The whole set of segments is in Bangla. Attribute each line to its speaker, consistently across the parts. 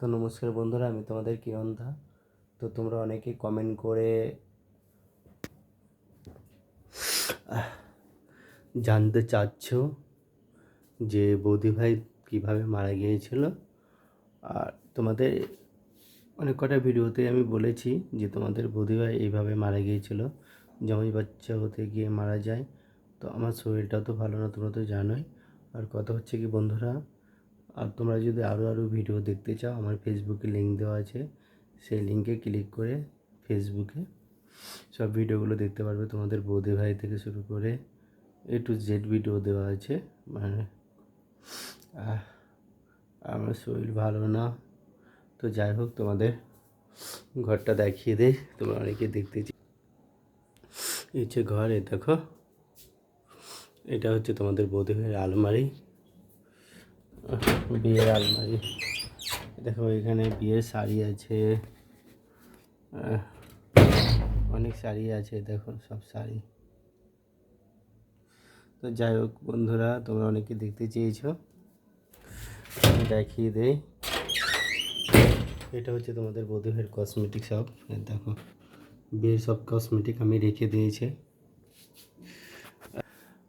Speaker 1: তো নমস্কার বন্ধুরা, আমি তোমাদের কিরণদা। তো তোমরা অনেকেই কমেন্ট করে, জানতে চাচ্ছ যে বৌদি ভাই কীভাবে মারা গিয়েছিল। আর তোমাদের অনেক কটা ভিডিওতে আমি বলেছি যে তোমাদের বৌদি ভাই এইভাবে মারা গিয়েছিল জমাই বাচ্চা হতে গিয়ে মারা যায়। তো আমার শরীরটাও তো ভালো না, তোমরা তো জানোই। আর কথা হচ্ছে কি বন্ধুরা আর তোমরা যদি আরও আরও ভিডিও দেখতে চাও, আমার ফেসবুকে লিঙ্ক দেওয়া আছে। সেই লিঙ্কে ক্লিক করে ফেসবুকে সব ভিডিওগুলো দেখতে পারবে তোমাদের বৌদি ভাই থেকে শুরু করে এ টু জেড ভিডিও দেওয়া আছে। মানে আমার শরীর ভালো না। তো যাই হোক, তোমাদের ঘরটা দেখিয়ে দেয় তোমরা অনেকে দেখতে এই হচ্ছে ঘর এ দেখো। এটা হচ্ছে তোমাদের বৌদি ভাইয়ের আলমারি। বিয়ের আলমারি। দেখো, এখানে বিয়ের শাড়ি আছে। অনেক শাড়ি আছে, দেখো, সব শাড়ি। তো যাই হোক, বন্ধুরা, তোমরা অনেকে দেখতে চেয়েছো। দেখিয়ে দেই। এটা হচ্ছে তোমাদের বধূহের কসমেটিক শপ দেখো, বিয়ের সব কসমেটিক আমি রেখে দিয়েছি।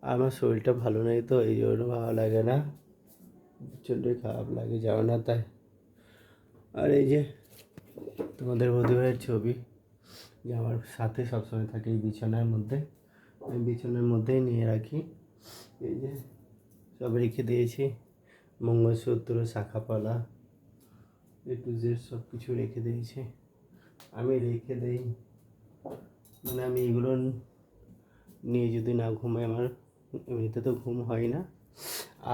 Speaker 1: আমার শরীরটা ভালো নেই তো, এই জন্য ভালো লাগে না। প্রচণ্ডই খারাপ লাগে, যাও না তাই। আর এই যে তোমাদের বধূভাইয়ের ছবি, যে আমার সাথে সবসময় থাকে এই বিছানার মধ্যে, আমি বিছানার মধ্যেই নিয়ে রাখি। এই যে সব রেখে দিয়েছি, মঙ্গলসূত্র, শাখাপালা, এ টু জেড সব কিছু রেখে দিয়েছি। আমি রেখে দেই মানে আমি এগুলো নিয়ে যদি না ঘুমাই, আমার এমনিতে তো ঘুম হয় না।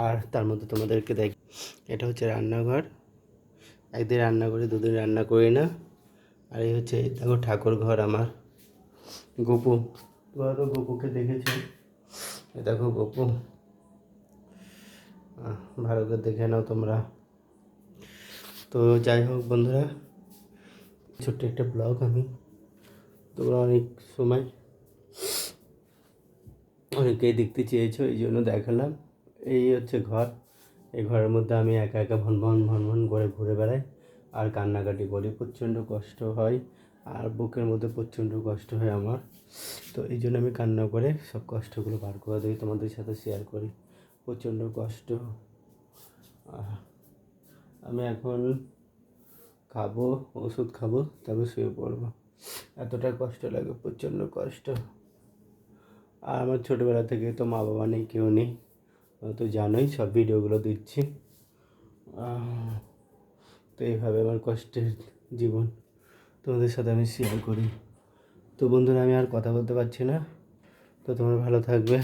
Speaker 1: আর তার মধ্যে তোমাদেরকে দেখ, এটা হচ্ছে রান্নাঘর। একদিন রান্না করি, দুদিন রান্না করি না। আর এই হচ্ছে, দেখো ঠাকুর ঘর আমার। গপু, তোমরা তো গপুকে দেখেছ। দেখো গপু। ভালো করে দেখে নাও তোমরা। তো যাই হোক বন্ধুরা, ছোট্ট একটা ব্লগ আমি তোমরা অনেক সময় অনেকেই দেখতে চেয়েছো, এই জন্য দেখালাম। এই হচ্ছে ঘর। এই ঘরের মধ্যে আমি একা একা ভন ভন ভন ভন করে ঘুরে বেড়াই। আর কান্নাকাটি করি, প্রচণ্ড কষ্ট হয়। আর বুকের মধ্যে প্রচণ্ড কষ্ট হয় আমার। তো এই জন্য আমি কান্না করে সব কষ্টগুলো বার করে দিই, তোমাদের সাথে শেয়ার করি। প্রচণ্ড কষ্ট। আমি এখন খাব, ওষুধ খাব, তবে শুয়ে পড়ব। এতটা কষ্ট লাগে, প্রচণ্ড কষ্ট। আর আমার ছোটোবেলা থেকে তো মা বাবা নেই, কেউ নেই। তো জানোই, সব ভিডিওগুলো দিচ্ছি। তো এইভাবে আমার কষ্টের জীবন তোমাদের সাথে আমি শেয়ার করি। তো বন্ধুরা, আমি আর কথা বলতে পারছি না। তো তোমরা ভালো থাকবে।